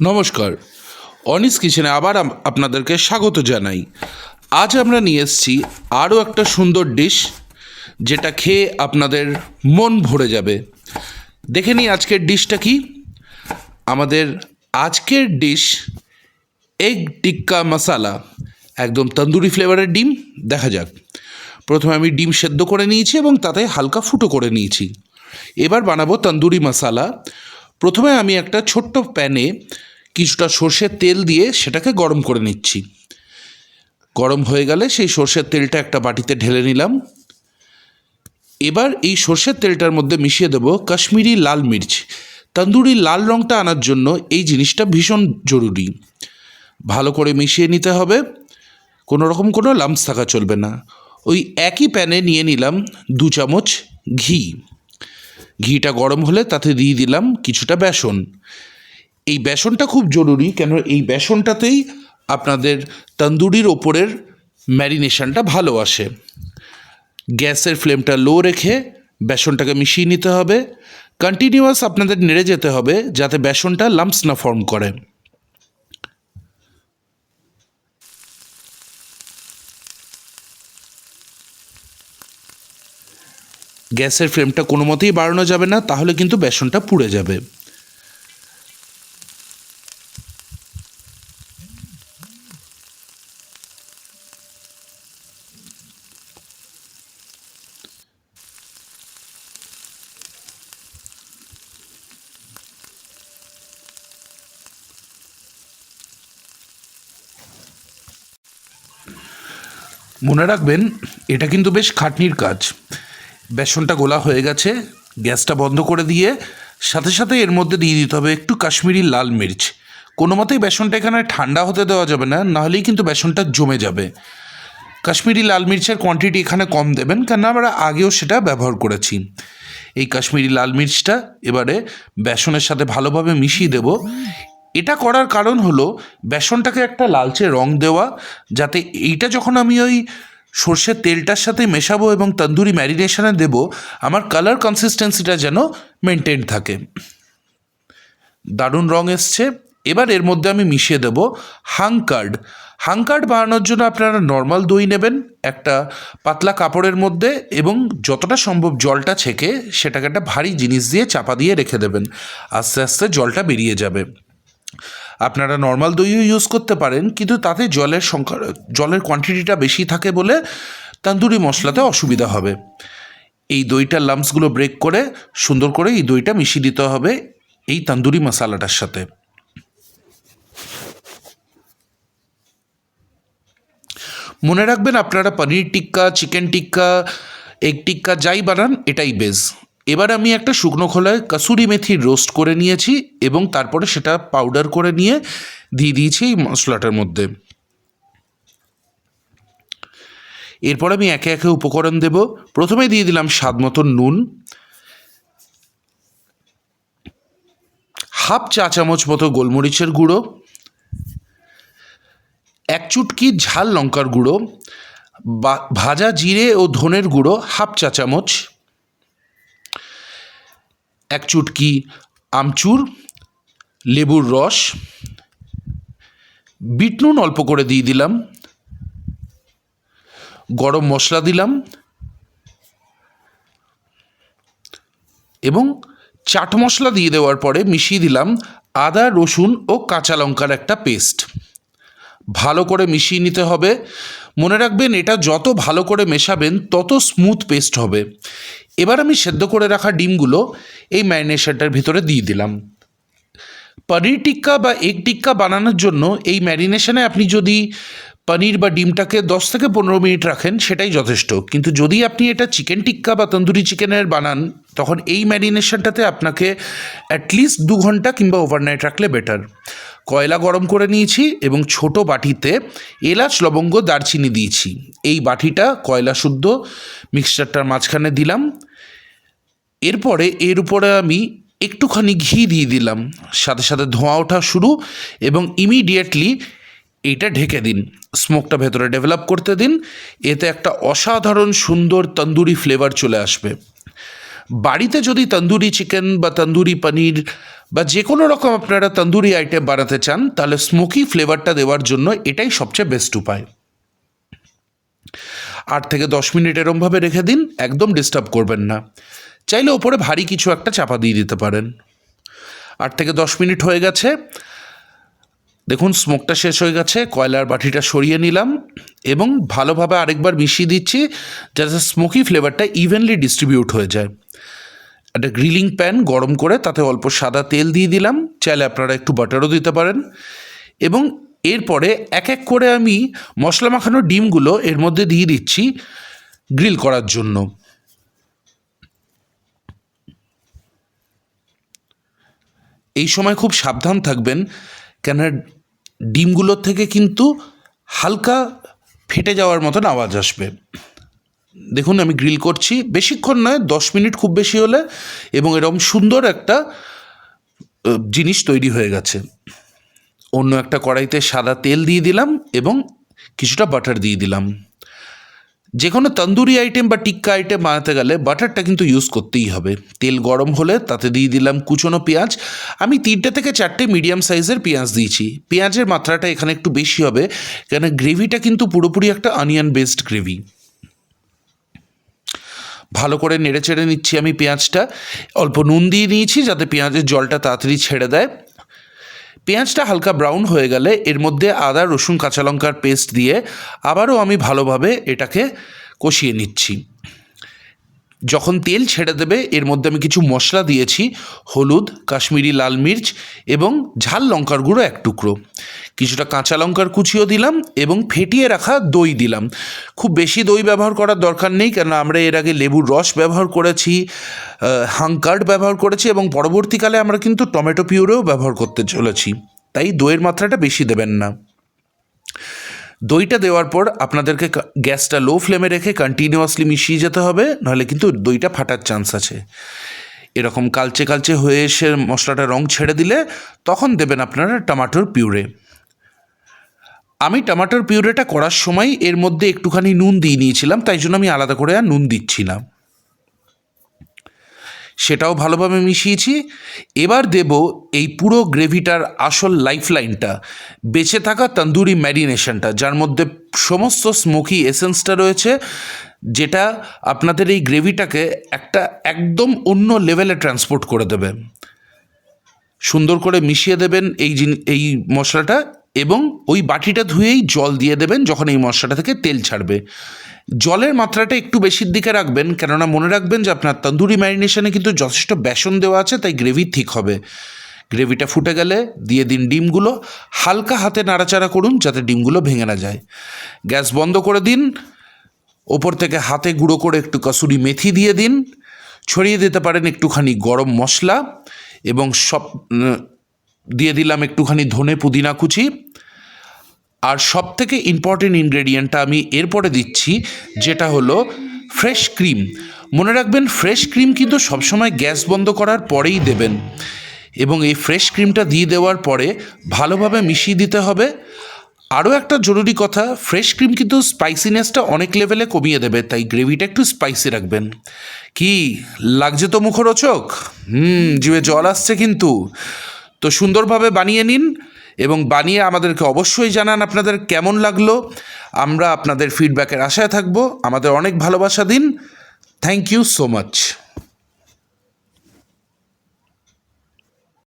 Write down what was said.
নমস্কার। অনিস কিচেনে আবার আপনাদেরকে স্বাগত জানাই। আজ আমরা নিয়ে এসেছি আরও একটা সুন্দর ডিশ, যেটা খেয়ে আপনাদের মন ভরে যাবে। দেখে নিই আজকের ডিশটা কি। আমাদের আজকের ডিশ এগ টিক্কা মশালা একদম তন্দুরি ফ্লেভারের ডিম, দেখা যাক। প্রথমে আমি ডিম সেদ্ধ করে নিয়েছি এবং তাতে হালকা ফুটো করে নিয়েছি। এবার বানাবো তন্দুরি মশালা প্রথমে আমি একটা ছোট্ট প্যানে কিছুটা সর্ষের তেল দিয়ে সেটাকে গরম করে নিচ্ছি। গরম হয়ে গেলে সেই সর্ষের তেলটা একটা বাটিতে ঢেলে নিলাম। এবার এই সর্ষের তেলটার মধ্যে মিশিয়ে দেবো কাশ্মীরি লাল মির্চ। তন্দুরি লাল রঙটা আনার জন্য এই জিনিসটা ভীষণ জরুরি। ভালো করে মিশিয়ে নিতে হবে। কোনো রকম কোনো লাম্পস থাকা চলবে না। ওই একই প্যানে নিয়ে নিলাম দু চামচ ঘি। ঘিটা গরম হলে তাতে দিয়ে দিলাম কিছুটা বেসন। এই বেসনটা খুব জরুরি কেন এই বেসনটাতেই আপনাদের তন্দুরির ওপরের ম্যারিনেশনটা ভালো আসে। গ্যাসের ফ্লেমটা লো রেখে বেসনটাকে মিশিয়ে নিতে হবে। কন্টিনিউয়াস আপনাদের নেড়ে যেতে হবে যাতে বেসনটা লাম্পস না ফর্ম করে। গ্যাসের ফ্লেমটা কোনো মতেই বাড়ানো যাবে না, তাহলে কিন্তু বেসনটা পুড়ে যাবে। মনে রাখবেন, এটা কিন্তু বেশ খাটনির কাজ। বেসনটা গোলা হয়ে গেছে, গ্যাসটা বন্ধ করে দিয়ে সাথে সাথে এর মধ্যে দিয়ে দিতে হবে একটু কাশ্মীরি লাল মির্চ। কোনো মতেই বেসনটা এখানে ঠান্ডা হতে দেওয়া যাবে না নাহলেই কিন্তু বেসনটা জমে যাবে। কাশ্মীরি লাল মির্চের কোয়ান্টিটি এখানে কম দেবেন কেন আমরা আগেও সেটা ব্যবহার করেছি। এই কাশ্মীরি লাল মির্চটা এবারে বেসনের সাথে ভালোভাবে মিশিয়ে দেব। এটা করার কারণ হলো, বেসনটাকে একটা লালচে রং দেওয়া, যাতে এইটা যখন আমি ওই সর্ষের তেলটার সাথে মেশাবো এবং তন্দুরি ম্যারিনেশনে দেব, আমার কালার কনসিস্টেন্সিটা যেন মেনটেন থাকে। দারুণ রং এসছে। এবার এর মধ্যে আমি মিশিয়ে দেব হাংকার্ড। হাংকার্ড বানানোর জন্য আপনারা নর্মাল দই নেবেন, একটা পাতলা কাপড়ের মধ্যে এবং যতটা সম্ভব জলটা ছেঁকে সেটাকে একটা ভারী জিনিস দিয়ে চাপা দিয়ে রেখে দেবেন। আস্তে আস্তে জলটা বেরিয়ে যাবে। আপনারা নর্মাল দইও ইউজ করতে পারেন, কিন্তু তাতে জলের সংখ্যা, জলের কোয়ান্টিটিটা বেশি থাকে বলে তান্দুরি মশলাতে অসুবিধা হবে। এই দইটার লাম্পসগুলো ব্রেক করে, সুন্দর করে এই দইটা মিশিয়ে দিতে হবে এই তান্দুরি মশালাটার সাথে। মনে রাখবেন আপনারা পনির টিক্কা চিকেন টিক্কা এগ টিক্কা যাই বানান, এটাই বেস এবার আমি একটা শুকনো খোলায় কাসুরি মেথি রোস্ট করে নিয়েছি এবং তারপরে সেটা পাউডার করে নিয়ে দিয়ে দিয়েছি এই মশলাটার মধ্যে। এরপর আমি একে একে উপকরণ দেব। প্রথমে দিয়ে দিলাম স্বাদ মতন নুন। হাফ চা চামচ মতো গোলমরিচের গুঁড়ো। এক চুটকি ঝাল লঙ্কার গুঁড়ো। ভাজা জিরে ও ধনের গুঁড়ো হাফ চা চামচ। এক চুটকি আমচুর, লেবুর রস বিট নুন অল্প করে দিয়ে দিলাম, গরম মশলা দিলাম এবং চাট মশলা দিয়ে দেওয়ার পরে মিশিয়ে দিলাম আদা, রসুন ও কাঁচা লঙ্কার একটা পেস্ট। ভালো করে মিশিয়ে নিতে হবে। মনে রাখবেন, এটা যত ভালো করে মেশাবেন, তত স্মুথ পেস্ট হবে। এবার আমি সেদ্ধ করে রাখা ডিমগুলো এই ম্যারিনেশনটার ভিতরে দিয়ে দিলাম। পনির টিক্কা বা এগ টিক্কা বানানোর জন্য এই ম্যারিনেশনে আপনি যদি পনির বা ডিমটাকে দশ থেকে পনেরো মিনিট রাখেন, সেটাই যথেষ্ট। কিন্তু যদি আপনি এটা চিকেন টিক্কা বা তন্দুরি চিকেনের বানান, তখন এই ম্যারিনেশনটাতে আপনাকে অ্যাটলিস্ট দু ঘণ্টা কিংবা ওভারনাইট রাখলে বেটার কয়লা গরম করে নিয়েছি এবং ছোট বাটিতে এলাচ, লবঙ্গ, দারচিনি দিয়েছি। এই বাটিটা কয়লা শুদ্ধ মিক্সচারটার মাঝখানে দিলাম। এরপরে এর উপরে আমি একটুখানি ঘি দিয়ে দিলাম। সাথে সাথে ধোঁয়া ওঠা শুরু এবং ইমিডিয়েটলি এইটা ঢেকে দিন। স্মোকটা ভেতরে ডেভেলপ করতে দিন। এতে একটা অসাধারণ সুন্দর তন্দুরি ফ্লেভার চলে আসবে। বাড়িতে যদি তন্দুরি চিকেন বা তন্দুরি পনির বা যে কোনো রকম আপনারা তন্দুরি আইটেম বানাতে চান, তাহলে স্মোকি ফ্লেভারটা দেওয়ার জন্য এটাই সবচেয়ে বেস্ট উপায়। আট থেকে দশ মিনিট এরমভাবে রেখে দিন, একদম ডিস্টার্ব করবেন না। চাইলে ওপরে ভারী কিছু একটা চাপা দিয়ে দিতে পারেন। আট থেকে দশ মিনিট হয়ে গেছে। দেখুন স্মোকটা শেষ হয়ে গেছে, কয়লার বাটিটা সরিয়ে নিলাম এবং ভালোভাবে আরেকবার মিশিয়ে দিচ্ছি, যাতে স্মোকি ফ্লেভারটা ইভেনলি ডিস্ট্রিবিউট হয়ে যায়। একটা গ্রিলিং প্যান গরম করে তাতে অল্প সাদা তেল দিয়ে দিলাম। চাইলে আপনারা একটু বাটারও দিতে পারেন। এবং এরপরে এক এক করে আমি মশলা মাখানো ডিমগুলো এর মধ্যে দিয়ে দিচ্ছি গ্রিল করার জন্য। এই সময় খুব সাবধান থাকবেন কেন ডিমগুলোর থেকে কিন্তু হালকা ফেটে যাওয়ার মতন আওয়াজ আসবে। দেখুন, আমি গ্রিল করছি। বেশিক্ষণ নয়, দশ মিনিট খুব বেশি হলে এবং এরকম সুন্দর একটা জিনিস তৈরি হয়ে গেছে। অন্য একটা কড়াইতে সাদা তেল দিয়ে দিলাম এবং কিছুটা বাটার দিয়ে দিলাম। যে কোনো তন্দুরি আইটেম বা টিক্কা আইটেম বানাতে গেলে বাটারটা কিন্তু ইউজ করতেই হবে। তেল গরম হলে তাতে দিয়ে দিলাম কুচনো পেঁয়াজ। আমি তিনটে থেকে চারটে মিডিয়াম সাইজের পেঁয়াজ দিয়েছি। পেঁয়াজের মাত্রাটা এখানে একটু বেশি হবে, কেন গ্রেভিটা কিন্তু পুরোপুরি একটা অনিয়ন বেসড গ্রেভি ভালো করে নেড়ে চেড়ে নিচ্ছি আমি পেঁয়াজটা। অল্প নুন দিয়ে নিয়েছি যাতে পেঁয়াজের জলটা তাড়াতাড়ি ছেড়ে দেয়। পেঁয়াজটা হালকা ব্রাউন হয়ে গেলে এর মধ্যে আদা, রসুন, কাঁচা লঙ্কার পেস্ট দিয়ে আবারও আমি ভালোভাবে এটাকে কষিয়ে নিচ্ছি। যখন তেল ছেড়ে দেবে, এর মধ্যে আমি কিছু মশলা দিয়েছি, হলুদ, কাশ্মীরি লাল মির্চ এবং ঝাল লঙ্কার গুঁড়ো এক টুকরো। কিছুটা কাঁচা লঙ্কার কুচিও দিলাম এবং ফেটিয়ে রাখা দই দিলাম। খুব বেশি দই ব্যবহার করার দরকার নেই কেন আমরা এর আগে লেবুর রস ব্যবহার করেছি হাঙ্কার্ড ব্যবহার করেছি এবং পরবর্তীকালে আমরা কিন্তু টমেটো পিউরেও ব্যবহার করতে চলেছি। তাই দইয়ের মাত্রাটা বেশি দেবেন না। দইটা দেওয়ার পর আপনাদেরকে গ্যাসটা লো ফ্লেমে রেখে কন্টিনিউয়াসলি মিশিয়ে যেতে হবে, নাহলে কিন্তু দইটা ফাটার চান্স আছে। এরকম কালচে কালচে হয়ে এসে মশলাটা রং ছেড়ে দিলে তখন দেবেন আপনারা টমাটোর পিউরে। আমি টমাটোর পিউরেটা করার সময় এর মধ্যে একটুখানি নুন দিয়ে নিয়েছিলাম, তাই জন্য আমি আলাদা করে আর নুন দিচ্ছি না সেটাও ভালোভাবে মিশিয়েছি। এবার দেব এই পুরো গ্রেভিটার আসল লাইফলাইনটা, বেঁচে থাকা তন্দুরি ম্যারিনেশনটা, যার মধ্যে সমস্ত স্মোকি এসেন্সটা রয়েছে, যেটা আপনাদের এই গ্রেভিটাকে একটা একদম অন্য লেভেলে ট্রান্সপোর্ট করে দেবে। সুন্দর করে মিশিয়ে দেবেন এই এই মশলাটা এবং ওই বাটিটা ধুয়েই জল দিয়ে দেবেন যখন এই মশলাটা থেকে তেল ছাড়বে। জলের মাত্রাটা একটু বেশির দিকে রাখবেন, কেননা মনে রাখবেন যে আপনার তন্দুরি ম্যারিনেশনে কিন্তু যথেষ্ট বেসন দেওয়া আছে, তাই গ্রেভি ঠিক হবে। গ্রেভিটা ফুটে গেলে দিয়ে দিন ডিমগুলো, হালকা হাতে নাড়াচাড়া করুন যাতে ডিমগুলো ভেঙে না যায়। গ্যাস বন্ধ করে দিন, ওপর থেকে হাতে গুঁড়ো করে একটু কসুরি মেথি দিয়ে দিন, ছড়িয়ে দিতে পারেন একটুখানি গরম মশলা এবং সব দিয়ে দিলাম একটুখানি ধনে পুদিনা কুচি। আর সব থেকে ইম্পর্টেন্ট ইনগ্রেডিয়েন্টটা আমি এরপরে দিচ্ছি, যেটা হলো ফ্রেশ ক্রিম মনে রাখবেন ফ্রেশ ক্রিম কিন্তু সবসময় গ্যাস বন্ধ করার পরেই দেবেন। এবং এই ফ্রেশ ক্রিমটা দিয়ে দেওয়ার পরে ভালোভাবে মিশিয়ে দিতে হবে। আরও একটা জরুরি কথা ফ্রেশ ক্রিম কিন্তু স্পাইসিনেসটা অনেক লেভেলে কমিয়ে দেবে, তাই গ্রেভিটা একটু স্পাইসি রাখবেন। কি, লাগছে তো মুখরোচক? হুম, জিভে জল আসছে কিন্তু। তো সুন্দরভাবে বানিয়ে নিন। এবং বানিয়ে আমাদেরকে অবশ্যই জানান আপনাদের কেমন লাগল। আমরা আপনাদের ফিডব্যাকের আশায় থাকব। আমাদের অনেক ভালোবাসা দিন। Thank you so much